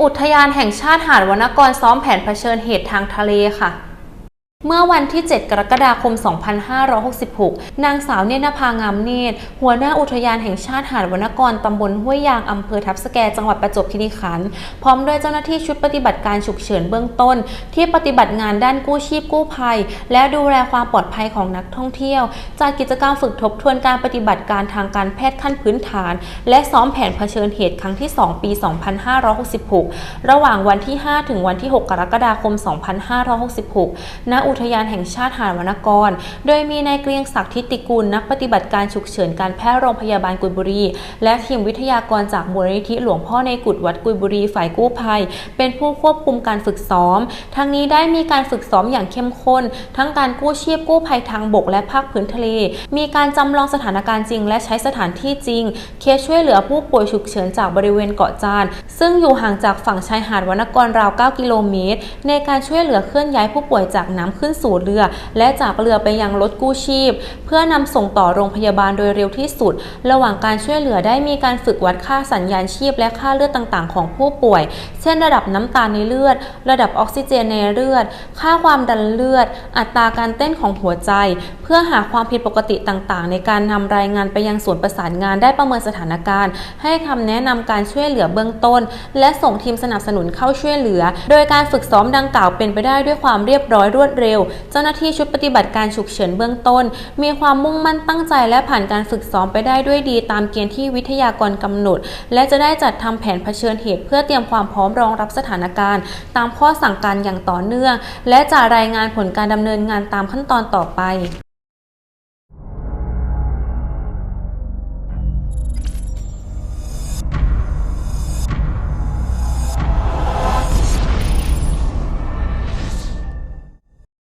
อุทยานแห่งชาติหาดวรรณกรซ้อมแผนเผชิญเหตุทางทะเลค่ะ เมื่อวันที่ 7 กรกฎาคม 2566 นางสาวเนตรนภางามเนตร หัวหน้าอุทยานแห่งชาติหาดวรรณกรตำบลห้วยยางอำเภอทับสแกจังหวัดประจวบคีรีขันธ์ พร้อมด้วยเจ้าหน้าที่ชุดปฏิบัติการฉุกเฉินเบื้องต้น ที่ปฏิบัติงานด้านกู้ชีพกู้ภัย และดูแลความปลอดภัยของนักท่องเที่ยว จากกิจกรรมฝึกทบทวนการปฏิบัติการทางการแพทย์ขั้นพื้นฐาน และซ้อมแผนเผชิญเหตุครั้งที่ 2 ปี 2566 ระหว่างวันที่ 5 ถึงวันที่ 6 กรกฎาคม 2566 ณอุุทยานแห่งชาติหาดวรรณกร โดยมีนายเกรียงศักดิ์ทิติกุล นักปฏิบัติการฉุกเฉินการแพทย์โรงพยาบาลกุยบุรี และทีมวิทยากรจากมูลนิธิหลวงพ่อในกุฎวัดกุยบุรีฝ่ายกู้ภัย เป็นผู้ควบคุมการฝึกซ้อม ทั้งนี้ได้มีการฝึกซ้อมอย่างเข้มข้น ทั้งการกู้ชีพกู้ภัยทางบกและภาคพื้นทะเล มีการจำลองสถานการณ์จริง และใช้สถานที่จริง เคสช่วยเหลือผู้ป่วยฉุกเฉินจากบริเวณเกาะจาน ซึ่งอยู่ห่างจากฝั่งชายหาดวรรณกรราว 9 กิโลเมตร ในการช่วยเหลือเคลื่อนย้ายผู้ป่วยจากน้ำขึ้นสู่เรือ และจากเรือไปยังรถกู้ชีพ เพื่อนำส่งต่อโรงพยาบาลโดยเร็วที่สุด ระหว่างการช่วยเหลือได้มีการฝึกวัดค่าสัญญาณชีพ และค่าเลือดต่างๆ ของผู้ป่วย เช่น ระดับน้ำตาลในเลือด ระดับออกซิเจนในเลือด ค่าความดันเลือด อัตราการเต้นของหัวใจ เพื่อหาความผิดปกติต่างๆ ในการนำรายงานไปยังศูนประสานงานได้ประเมินสถานการณ์ ให้คำแนะนำการช่วยเหลือเบื้องต้น และส่งทีมสนับสนุนเข้าช่วยเหลือ โดยการฝึกซ้อมดังกล่าวเป็นไปได้ด้วยความเรียบร้อยรวดเร็วเจ้าหน้าที่ชุดปฏิบัติการฉุกเฉินเบื้องต้น มีความมุ่งมั่นตั้งใจและผ่านการฝึกซ้อมไปได้ด้วยดี ตามเกณฑ์ที่วิทยากรกำหนด และจะได้จัดทำแผนเผชิญเหตุ เพื่อเตรียมความพร้อมรองรับสถานการณ์ ตามข้อสั่งการอย่างต่อเนื่อง และจะรายงานผลการดำเนินงานตามขั้นตอนต่อไป